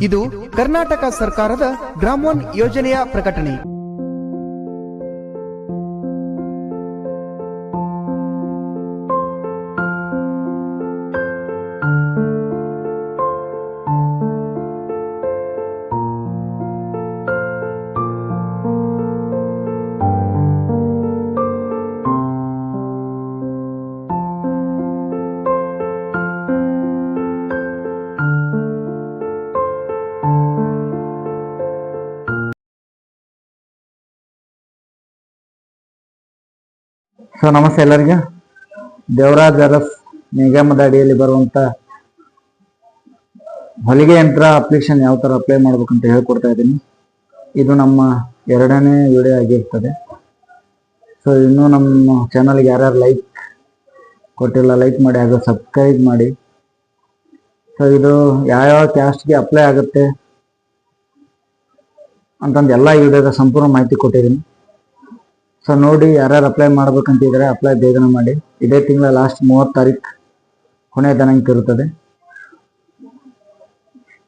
ಇದು ಕರ್ನಾಟಕ ಸರ್ಕಾರದ ಗ್ರಾಮೋನ್ ಯೋಜನೆಯ ಪ್ರಕಟಣೆ. ಸೊ ನಮಸ್ತೆ ಎಲ್ಲರಿಗೆ. ದೇವರಾಜ್ ಅರಸ್ ನಿಗಮದ ಅಡಿಯಲ್ಲಿ ಬರುವಂತ ಹೊಲಿಗೆ ಯಂತ್ರ ಅಪ್ಲಿಕೇಶನ್ ಯಾವ ತರ ಅಪ್ಲೈ ಮಾಡ್ಬೇಕಂತ ಹೇಳ್ಕೊಡ್ತಾ ಇದ್ದೀನಿ. ಇದು ನಮ್ಮ ಎರಡನೇ ವಿಡಿಯೋ ಆಗಿರ್ತದೆ. ಸೊ ಇನ್ನೂ ನಮ್ಮ ಚಾನಲ್ಗೆ ಯಾರ್ಯಾರು ಲೈಕ್ ಕೊಟ್ಟಿಲ್ಲ ಲೈಕ್ ಮಾಡಿ ಹಾಗೂ ಸಬ್ಸ್ಕ್ರೈಬ್ ಮಾಡಿ. ಸೊ ಇದು ಯಾವ್ಯಾವ ಕ್ಯಾಸ್ಟ್ಗೆ ಅಪ್ಲೈ ಆಗುತ್ತೆ ಅಂತಂದು ಎಲ್ಲ ವಿಡಿಯೋದ ಸಂಪೂರ್ಣ ಮಾಹಿತಿ ಕೊಟ್ಟಿದ್ದೀನಿ. ಸೊ ನೋಡಿ ಯಾರ್ಯಾರು ಅಪ್ಲೈ ಮಾಡ್ಬೇಕಂತಿದ್ರೆ ಅಪ್ಲೈ ಬೇಗನೆ ಮಾಡಿ. ಇದೇ ತಿಂಗಳ ಲಾಸ್ಟ್ ಮೂವತ್ತು ತಾರೀಕು ಕೊನೆ ದಿನಾಂಕ ಇರುತ್ತದೆ.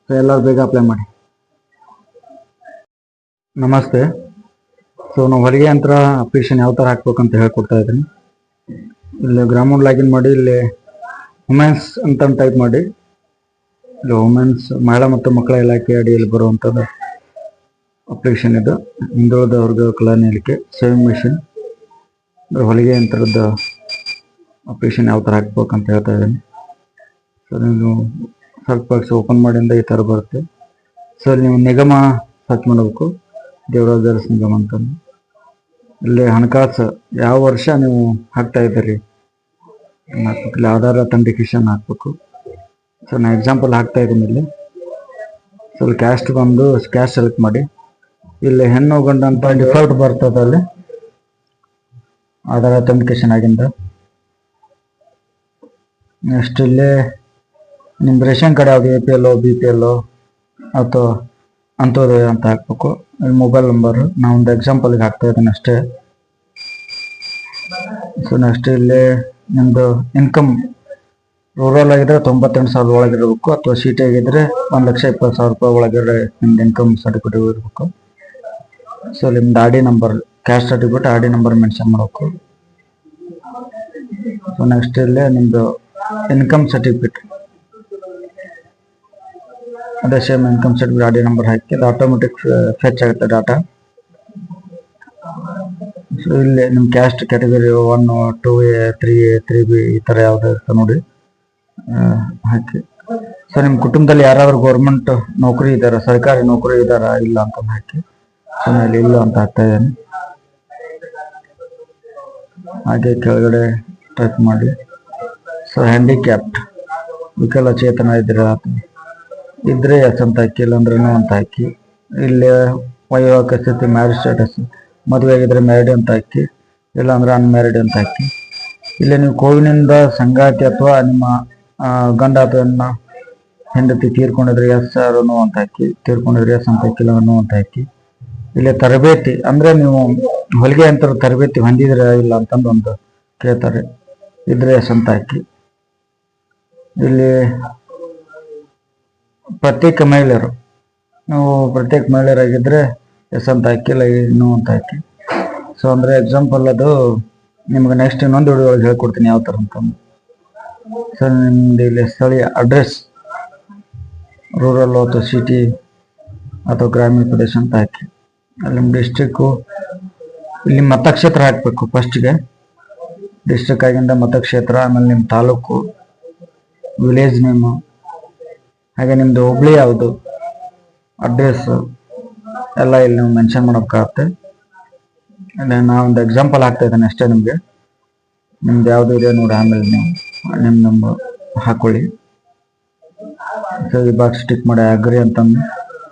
ಸೊ ಎಲ್ಲರೂ ಬೇಗ ಅಪ್ಲೈ ಮಾಡಿ. ನಮಸ್ತೆ. ಸೊ ನಾವು ಹೊಲಿಗೆ ಯಂತ್ರ ಅಪ್ಲಿಕೇಶನ್ ಯಾವ ಥರ ಹಾಕ್ಬೇಕಂತ ಹೇಳ್ಕೊಡ್ತಾ ಇದ್ದೀನಿ. ಇಲ್ಲಿ ಗ್ರಾಮೌಂಡ್ ಲಾಗಿನ್ ಮಾಡಿ, ಇಲ್ಲಿ ವುಮೆನ್ಸ್ ಅಂತ ಟೈಪ್ ಮಾಡಿ. ಇಲ್ಲಿ ವುಮೆನ್ಸ್ ಮಹಿಳಾ ಮತ್ತು ಮಕ್ಕಳ ಇಲಾಖೆ ಅಡಿಯಲ್ಲಿ ಬರುವಂಥದ್ದು ಅಪ್ಲಿಕೇಶನ್ ಇದು. ಹಿಂದುಳಿದ ವರ್ಗ ಕಲಾನಿಲಿಕೆ ಸೇವಿಂಗ್ ಮಿಷನ್ ಹೊಲಿಗೆ ಯಂತ್ರದ ಅಪ್ಲಿಕೇಶನ್ ಯಾವ ಥರ ಹಾಕ್ಬೇಕಂತ ಹೇಳ್ತಾ ಇದ್ದೀನಿ. ಸೊ ನೀವು ಸರ್ಚ್ ಬಾಕ್ಸ್ ಓಪನ್ ಮಾಡಿಂದ ಈ ಥರ ಬರುತ್ತೆ. ಸೊ ನೀವು ನಿಗಮ ಸರ್ಚ್ ಮಾಡಬೇಕು. ದೇವರಾಜರ್ಸ್ ನಿಗಮ ಅಂತ ಇಲ್ಲಿ ಹಣಕಾಸು ಯಾವ ವರ್ಷ ನೀವು ಹಾಕ್ತಾ ಇದ್ದೀರಿ? ಹಾಕ್ಬೇಕು ಇಲ್ಲಿ ಆಧಾರ್ ಅಥೆಂಟಿಕೇಶನ್ ಹಾಕ್ಬೇಕು. ಸೊ ನಾನು ಎಕ್ಸಾಂಪಲ್ ಹಾಕ್ತಾ ಇದ್ದೀನಿ ಇಲ್ಲಿ. ಸೊ ಕ್ಯಾಸ್ಟ್ ಬಂದು ಕ್ಯಾಸ್ಟ್ ಸೆಲೆಕ್ಟ್ ಮಾಡಿ. ಇಲ್ಲಿ ಹೆಣ್ಣು ಗಂಡು ಅಂತ ಡಿಫಾಲ್ಟ್ ಬರ್ತದ ಅಲ್ಲಿ. ಆಧಾರ್ ಅಥೆಂಟಿಕೇಶನ್ ಆಗಿಂದ. ನೆಕ್ಸ್ಟ್ ಇಲ್ಲಿ ನಿಮ್ಮ ರೇಷನ್ ಕಾರ್ಡ್ ಯಾವುದು A P L B P L ಅಥವಾ ಅಂತ್ಯೋದಯ ಅಂತ ಹಾಕ್ಬೇಕು. ಮೊಬೈಲ್ ನಂಬರ್ ನಾವು ಒಂದು ಎಕ್ಸಾಂಪಲ್ಗೆ ಹಾಕ್ತಾ ಇದ್ದೀನಿ ಅಷ್ಟೇ. ಸೊ ನೆಕ್ಸ್ಟ್ ಇಲ್ಲಿ ನಿಮ್ಮದು ಇನ್ಕಮ್ ರೂರಲ್ ಆಗಿದ್ರೆ ತೊಂಬತ್ತೆಂಟು ಸಾವಿರದ ಒಳಗಿರಬೇಕು, ಅಥವಾ ಸಿಟಿ ಆಗಿದ್ರೆ ಒಂದು ಲಕ್ಷ ಇಪ್ಪತ್ತು ಸಾವಿರ ರೂಪಾಯಿ ಒಳಗಡೆ ನಿಮ್ದು ಇನ್ಕಮ್ ಸರ್ಟಿಫಿಕೇಟ್ ಇರಬೇಕು. ಸೊ ನಿಮ್ದು R D number cash certificate R number mention ಮಾಡಬೇಕು. ಸೊ ನೆಕ್ಸ್ಟ್ ಇಲ್ಲಿ ನಿಮ್ಮದು ಇನ್ಕಮ್ ಸರ್ಟಿಫಿಕೇಟ್ ಅದೇ same income certificate R D number ಹಾಕಿ, ಅದು ಆಟೋಮೆಟಿಕ್ ಫೆಚ್ ಆಗುತ್ತೆ ಡಾಟಾ ಸೊ ಇಲ್ಲಿ ನಿಮ್ಮ caste category one two A three A three B ಈ ಥರ ಯಾವ್ದು ಇರುತ್ತೆ ನೋಡಿ. ಹಾಕಿ. ಸೊ ನಿಮ್ಮ ಕುಟುಂಬದಲ್ಲಿ ಯಾರಾದರೂ ಗೌರ್ಮೆಂಟ್ ನೌಕರಿ ಇದ್ದಾರಾ, ಸರ್ಕಾರಿ ನೌಕರಿ ಇದ್ದಾರಾ, ಇಲ್ಲ ಅಂತ ಹಾಕಿ. ನಾನು ಇಲ್ಲ ಅಂತ ಹಾಕ್ತಾ ಹಾಗೆ ಕೆಳಗಡೆ ಟೈಪ್ ಮಾಡಿ. ಸೊ ಹ್ಯಾಂಡಿಕ್ಯಾಪ್ಟ್ ವಿಕಲಚೇತನ ಇದ್ರೆ ಇದ್ರೆ ಎಸ್ ಅಂತ ಹಾಕಿ, ಇಲ್ಲಾಂದ್ರೂ ಅಂತ ಹಾಕಿ. ಇಲ್ಲಿ ವೈವಾಹಿಕ ಸ್ಥಿತಿ ಮ್ಯಾರೇಜ್ ಸ್ಟೇಟಸ್ ಮದುವೆ ಆಗಿದ್ರೆ ಮ್ಯಾರಿಡ್ ಅಂತ ಹಾಕಿ, ಇಲ್ಲಾಂದ್ರೆ ಅನ್ಮ್ಯಾರಿಡ್ ಅಂತ ಹಾಕಿ. ಇಲ್ಲಿ ನೀವು ಕೋವಿನಿಂದ ಸಂಗಾತಿ ಅಥವಾ ನಿಮ್ಮ ಗಂಡ ಅಥವಾ ಹೆಂಡತಿ ತೀರ್ಕೊಂಡಿದ್ರೆ ಎಸ್ ನೋ ಅಂತ ಹಾಕಿ, ತೀರ್ಕೊಂಡಿದ್ರೆ ಎಸ್ ಅಂತ ಹಾಕಿ ಇಲ್ಲ ಅಂತ ಹಾಕಿ. ಇಲ್ಲಿ ತರಬೇತಿ, ಅಂದ್ರೆ ನೀವು ಹೊಲಿಗೆ ಅಂತ ತರಬೇತಿ ಹೊಂದಿದ್ರೆ ಇಲ್ಲ ಅಂತಂದು ಒಂದು ಕೇಳ್ತಾರೆ. ಇದ್ರೆ ಸಂತ ಹಾಕಿ. ಇಲ್ಲಿ ಪ್ರತ್ಯೇಕ ಮಹಿಳೆಯರು, ನಾವು ಪ್ರತ್ಯೇಕ ಮಹಿಳೆಯರಾಗಿದ್ರೆ ಎಸ್ ಅಂತ ಹಾಕಿ ಇಲ್ಲ ಇನ್ನು ಅಂತ ಹಾಕಿ. ಸೊ ಅಂದ್ರೆ ಎಕ್ಸಾಂಪಲ್ ಅದು, ನಿಮ್ಗೆ ನೆಕ್ಸ್ಟ್ ಇನ್ನೊಂದು ವಿಡಿಯೋ ಹೇಳ್ಕೊಡ್ತೀನಿ ಯಾವ ಥರ ಅಂತಂದು ಸೊ ನಿಮ್ದು ಇಲ್ಲಿ ಸ್ಥಳೀಯ ಅಡ್ರೆಸ್ ರೂರಲ್ ಅಥವಾ ಸಿಟಿ ಅಥವಾ ಗ್ರಾಮೀಣ ಪ್ರದೇಶ ಅಂತ ಹಾಕಿ. ನಿಮ್ಮ ಡಿಸ್ಟಿಕ್ಕು ಇಲ್ಲಿ ಮತಕ್ಷೇತ್ರ ಹಾಕಬೇಕು ಫಸ್ಟ್ಗೆ ಡಿಸ್ಟ್ರಿಕ್ ಆಗಿಂದ ಮತಕ್ಷೇತ್ರ, ಆಮೇಲೆ ನಿಮ್ಮ ತಾಲೂಕು ವಿಲೇಜ್ ನೇಮು ಹಾಗೆ ನಿಮ್ಮದು ಹುಬ್ಳಿ ಯಾವುದು? ಅಡ್ರೆಸ್ ಎಲ್ಲ ಇಲ್ಲಿ ನೀವು ಮೆನ್ಷನ್ ಮಾಡೋಕ್ಕಾಗತ್ತೆ. ನಾವೊಂದು ಎಕ್ಸಾಂಪಲ್ ಹಾಕ್ತಾ ಇದ್ದೇನೆ ಅಷ್ಟೇ ನಿಮಗೆ. ನಿಮ್ದು ಯಾವುದು ಇದೆ ನೋಡಿ ಆಮೇಲೆ ನೀವು ನಿಮ್ಮ ನಂಬರ್ ಹಾಕೊಳ್ಳಿ. ಸೊ ಬಾಕ್ಸ್ ಟಿಕ್ ಮಾಡಿ ಅಗ್ರಿ ಅಂತಂದು.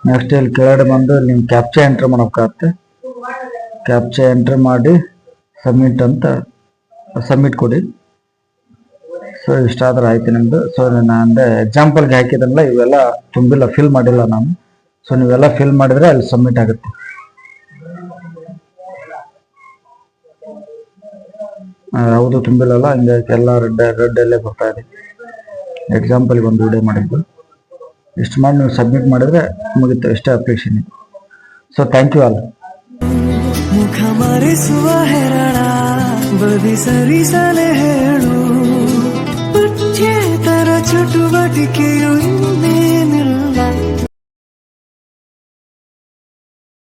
ನೆಕ್ಸ್ಟ್ ಇಲ್ಲಿ ಕೆಳಗಡೆ ಬಂದು ನಿಮ್ಮ ಕ್ಯಾಪ್ಚಾ ಎಂಟ್ರ್ ಮಾಡೋಕ್ಕಾಗತ್ತೆ ಕ್ಯಾಪ್ಚಾ ಎಂಟ್ರ್ ಮಾಡಿ ಸಬ್ಮಿಟ್ ಅಂತ ಸಬ್ಮಿಟ್ ಕೊಡಿ. ಸೊ ಇಷ್ಟಾದ್ರೆ ಆಯ್ತು ನಿಮ್ದು. ಸೊ ನಾನು ಎಕ್ಸಾಂಪಲ್ಗೆ ಹಾಕಿದ್ರಲ್ಲ ಇವೆಲ್ಲ ತುಂಬಿಲ್ಲ ಫಿಲ್ ಮಾಡಿಲ್ಲ ನಾನು. ಸೊ ನೀವೆಲ್ಲ ಫಿಲ್ ಮಾಡಿದ್ರೆ ಅಲ್ಲಿ ಸಬ್ಮಿಟ್ ಆಗುತ್ತೆ. ಯಾವುದು ತುಂಬಿಲ್ಲಲ್ಲ, ಹಿಂಗಾಗಿ ಎಲ್ಲ ರೆಡ್ ರೆಡ್ ಅಲ್ಲೇ ಬರ್ತಾ ಇದೆ. ಎಕ್ಸಾಂಪಲ್ಗೆ ಒಂದು ವಿಡಿಯೋ ಮಾಡಿದ್ದು. ಇಷ್ಟು ಮಾಡಿ ನೀವು ಸಬ್ಮಿಟ್ ಮಾಡಿದ್ರೆ ಮುಗಿತು ಇಷ್ಟೇ application so thank you all ಮುಖ ಮರೆಸುವ ಹೆರಣ ಬದಿ ಸರಿಸಲೆ ಹೇಳು. ಪಠ್ಯೇತರ ಚಟುವಟಿಕೆಯು ಇನ್ನೇ